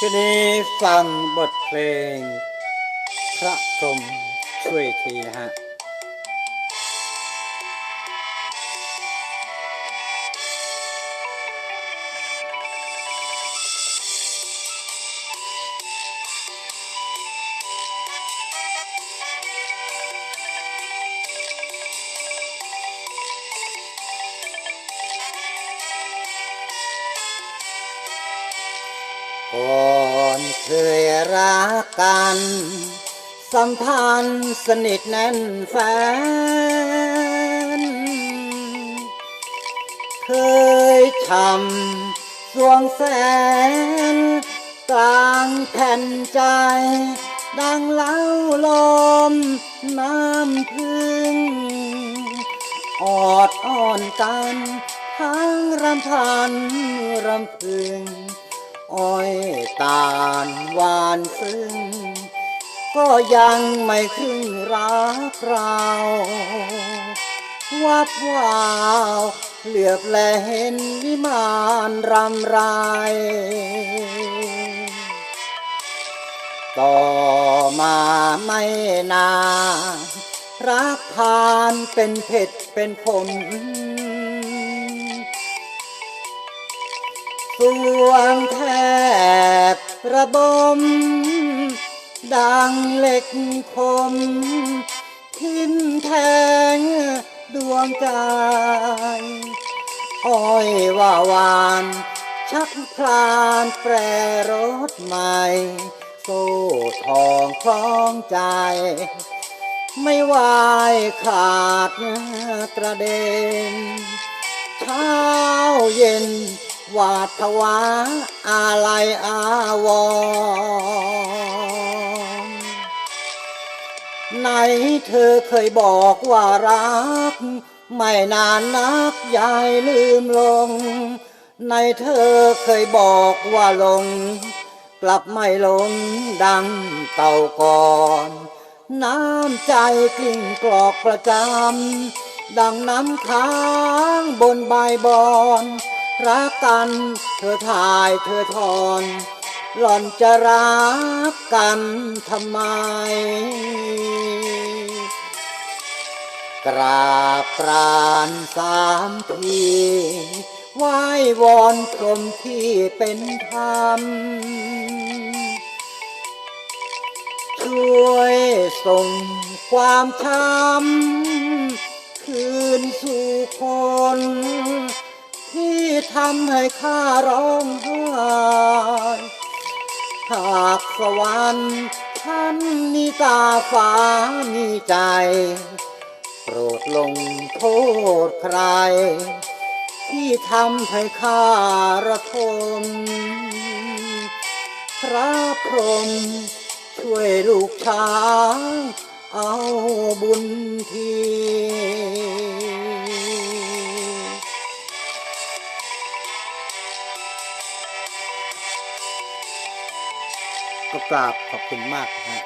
ทีนี้ฟังบทเพลง พระพรหมช่วยทีฮะ ก่อนเคยรักกัน สัมพันธ์สนิทแน่นแฟน เคยทำสวงแสนกลางแผ่นใจ ดังเล้าลมน้ำพึ่งออดอ่อนกัน ทั้งรำพันรำพึง อ้อยตาลหวานซึ้งก็ยังไม่ครึ่งรักเราวับวาวเหลือบแลเห็นวิมานรำไรต่อมาไม่นานรักผ่านเป็นเพชรเป็นผล สวงแทบระบม ดังเหล็กคม ทิ่มแทงดวงใจอ้อยว่าวาน ชักพลานแปรรถใหม่โซ่ทองคล้องใจ ไม่วายขาดกระเด็นเช้าเย็น วาดผวาอะไรอาวรณ์ไหนเธอเคยบอกว่ารัก ไม่นานนักยายลืมลง ในเธอเคยบอกว่าลง กลับไม่ลงดังเต่าก่อนน้ำใจกลิ่งกรอกประจำดังน้ำค้างบนใบบอน รักกัน เธอทายเธอทอน หล่อนจะรักกันทำไม กราบกรานสามทีไหว้วอนพรหมที่เป็นธรรม ช่วยส่งความช้ำคืนสู่คนำให้ข้าร้องไห้หากสวรรค์ท่านมีตาฟ้ามีใจ โปรดลงโทษใคร ที่ทำให้ข้าระทมพระพรหมช่วยลูกช้างเอาบุญที ก็กราบขอบคุณมากนะฮะ